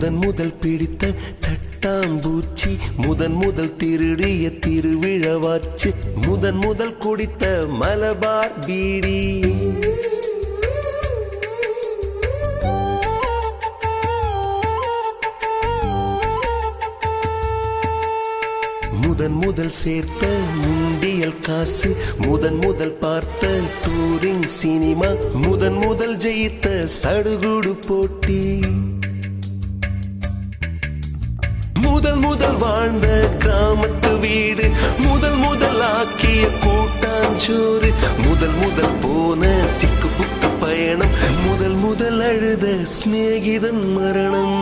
முதன் முதல் பிடித்த தட்டாம்பூச்சி முதன் முதல் திருடிய திருவிழவாச்சு முதன் முதல் குடித்த மலபார் பீடி. முதன் முதல் சேர்த்த முண்டியல் காசு முதன் முதல் பார்த்த டூரிங் சினிமா முதன் முதல் ஜெயித்த சடுகுடு போட்டி. முதல் முதல் வாழ்ந்த கிராமத்து வீடு முதல் முதல் ஆக்கிய கூட்டாஞ்சோறு முதல் முதல் போன சிக்கு புக்கு பயணம் முதல் முதல் அழுத சிநேகிதன் மரணம்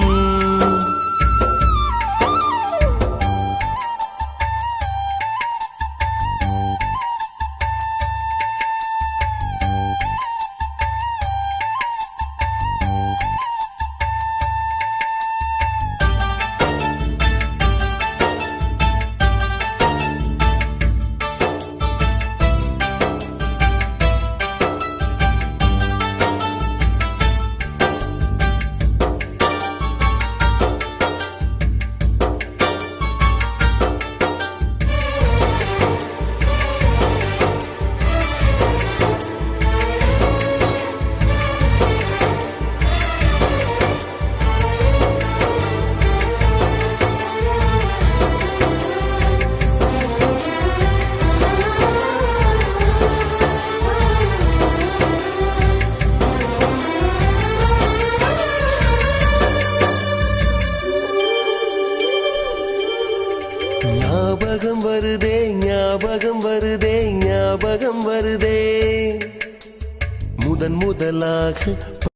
ஞாபகம் வருதே ஞாபகம் வருதே. முதன் முதலாக